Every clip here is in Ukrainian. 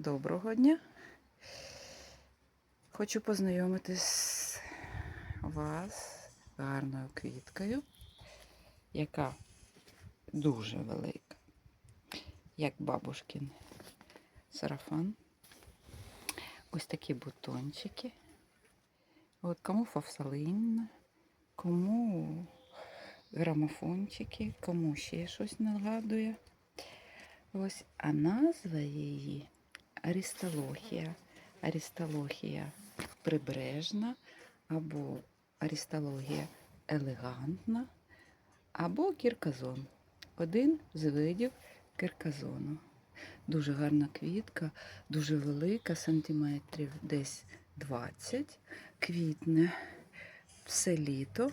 Доброго дня. Хочу познайомитись вас з гарною квіткою, яка дуже велика, як бабушкин сарафан. Ось такі бутончики. От кому фавсалинна, кому грамофончики, кому ще щось нагадує. Ось, а назва її Арістологія. Арістологія прибережна, або арістологія елегантна, або кірказон. Один з видів кірказону. Дуже гарна квітка, дуже велика, сантиметрів десь 20. Квітне все літо.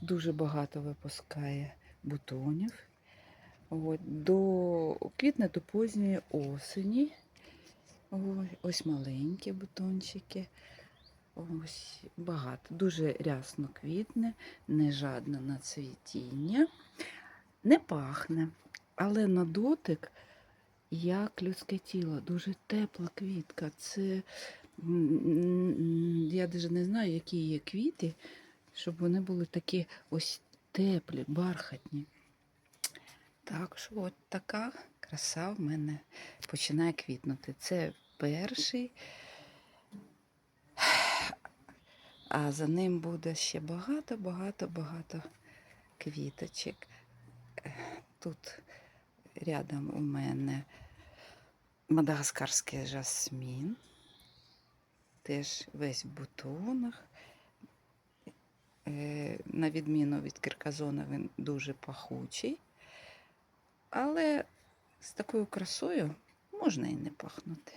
Дуже багато випускає бутонів. От, до квітне до поздньої осені. Ось, ось маленькі бутончики. Ось багато. Дуже рясно квітне, не жадне на цвітіння. Не пахне, але на дотик, як людське тіло, дуже тепла квітка. Це я навіть не знаю, які є квіти, щоб вони були такі ось теплі, бархатні. Так що от така краса в мене починає квітнути. Це перший, а за ним буде ще багато, багато, багато квіточок. Тут рядом у мене мадагаскарський жасмін. Теж весь в бутонах. Е, На відміну від кирказона, він дуже пахучий. Але з такою красою можна і не пахнути.